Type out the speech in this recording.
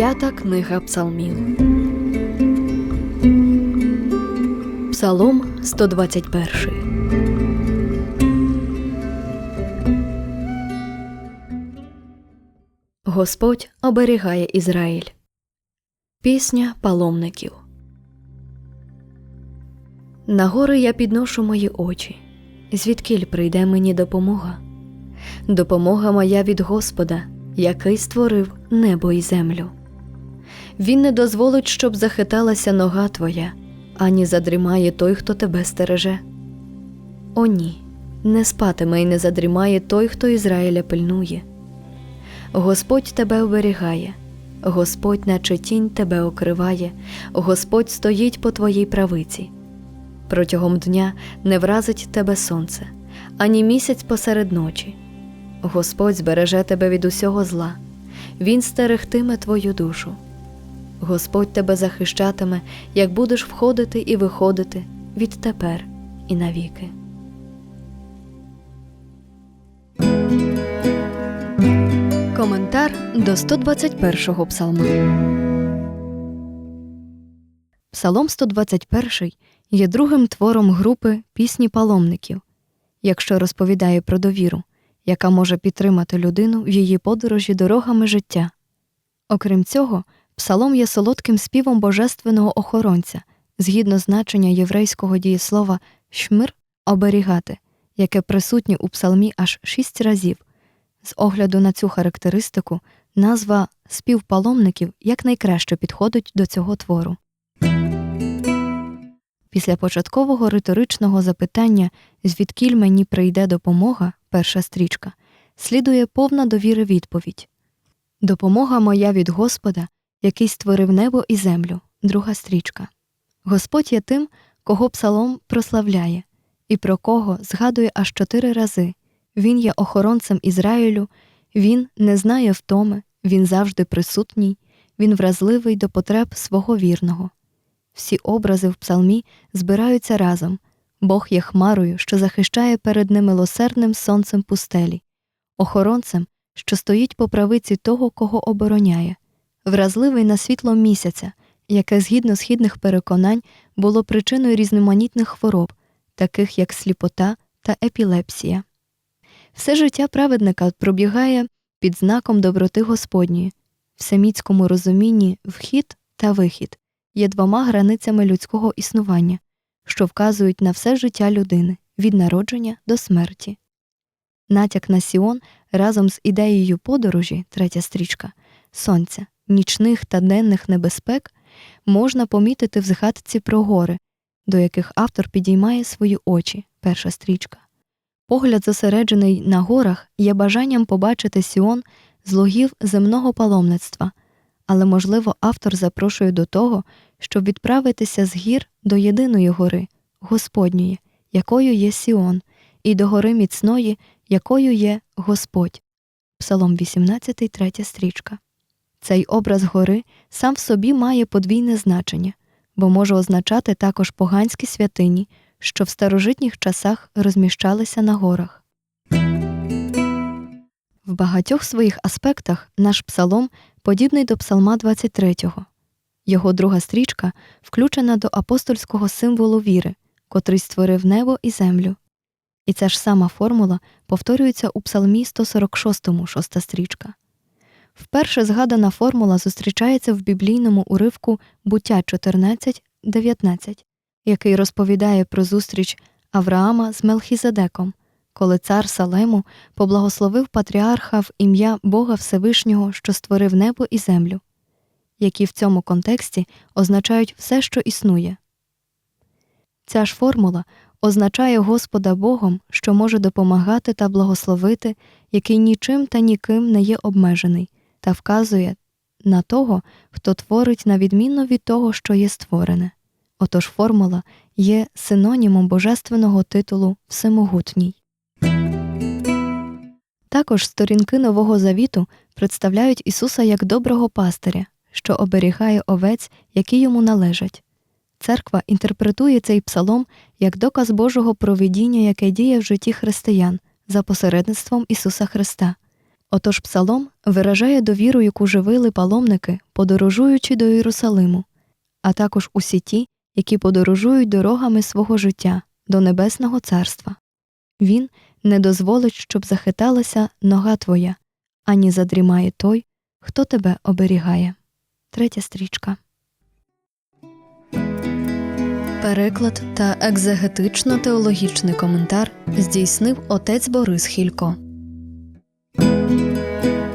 П'ята книга Псалмів. Псалом 121. Господь оберігає Ізраїль. Пісня паломників. На гори я підношу мої очі. Звідкіль прийде мені допомога? Допомога моя від Господа, який створив небо і землю. Він не дозволить, щоб захиталася нога твоя, ані задрімає той, хто тебе стереже. О, ні, не спатиме і не задрімає той, хто Ізраїля пильнує. Господь тебе оберігає, Господь, наче тінь тебе окриває, Господь стоїть по твоїй правиці. Протягом дня не вразить тебе сонце, ані місяць посеред ночі. Господь збереже тебе від усього зла, Він стерегтиме твою душу. Господь тебе захищатиме, як будеш входити і виходити відтепер і навіки. Коментар до 121-го псалма. Псалом 121 є другим твором групи пісні паломників, якщо розповідає про довіру, яка може підтримати людину в її подорожі дорогами життя. Окрім цього, псалом є солодким співом божественного охоронця, згідно значення єврейського дієслова шмир оберігати, яке присутнє у псалмі аж шість разів. З огляду на цю характеристику, назва спів паломників якнайкраще підходить до цього твору. Після початкового риторичного запитання, звідкіль мені прийде допомога, перша стрічка, слідує повна довіри відповідь Допомога моя від Господа, який створив небо і землю, друга стрічка. Господь є тим, кого псалом прославляє, і про кого згадує аж чотири рази. Він є охоронцем Ізраїлю, він не знає втоми, він завжди присутній, він вразливий до потреб свого вірного. Всі образи в псалмі збираються разом. Бог є хмарою, що захищає перед немилосердним сонцем пустелі, охоронцем, що стоїть по правиці того, кого обороняє, вразливий на світло місяця, яке, згідно східних переконань, було причиною різноманітних хвороб, таких як сліпота та епілепсія. Все життя праведника пробігає під знаком доброти Господньої, в семітському розумінні вхід та вихід є двома границями людського існування, що вказують на все життя людини від народження до смерті. Натяк на Сіон разом з ідеєю подорожі, третя стрічка, сонця, нічних та денних небезпек можна помітити в згадці про гори, до яких автор підіймає свої очі, перша стрічка. Погляд, зосереджений на горах, є бажанням побачити Сіон з логів земного паломництва, але, можливо, автор запрошує до того, щоб відправитися з гір до єдиної гори, Господньої, якою є Сіон, і до гори міцної, якою є Господь. Псалом 18, 3 стрічка. Цей образ гори сам в собі має подвійне значення, бо може означати також поганські святині, що в старожитніх часах розміщалися на горах. В багатьох своїх аспектах наш псалом подібний до псалма 23. Його друга стрічка включена до апостольського символу віри, котрий створив небо і землю. І ця ж сама формула повторюється у псалмі 146, шоста стрічка. Вперше згадана формула зустрічається в біблійному уривку буття 14, 19, який розповідає про зустріч Авраама з Мелхізедеком, коли цар Салему поблагословив патріарха в ім'я Бога Всевишнього, що створив небо і землю, які в цьому контексті означають все, що існує. Ця ж формула означає Господа Богом, що може допомагати та благословити, який нічим та ніким не є обмежений, та вказує на того, хто творить на відмінно від того, що є створене. Отож формула є синонімом божественного титулу Всемогутній. Також сторінки Нового Завіту представляють Ісуса як доброго пастиря, що оберігає овець, які йому належать. Церква інтерпретує цей псалом як доказ Божого провидіння, яке діє в житті християн за посередництвом Ісуса Христа. Отож псалом виражає довіру, яку живили паломники, подорожуючи до Єрусалиму, а також усі ті, які подорожують дорогами свого життя до Небесного Царства. Він не дозволить, щоб захиталася нога твоя, ані задрімає той, хто тебе оберігає. Третя стрічка. Переклад та екзегетично-теологічний коментар здійснив отець Борис Хілько.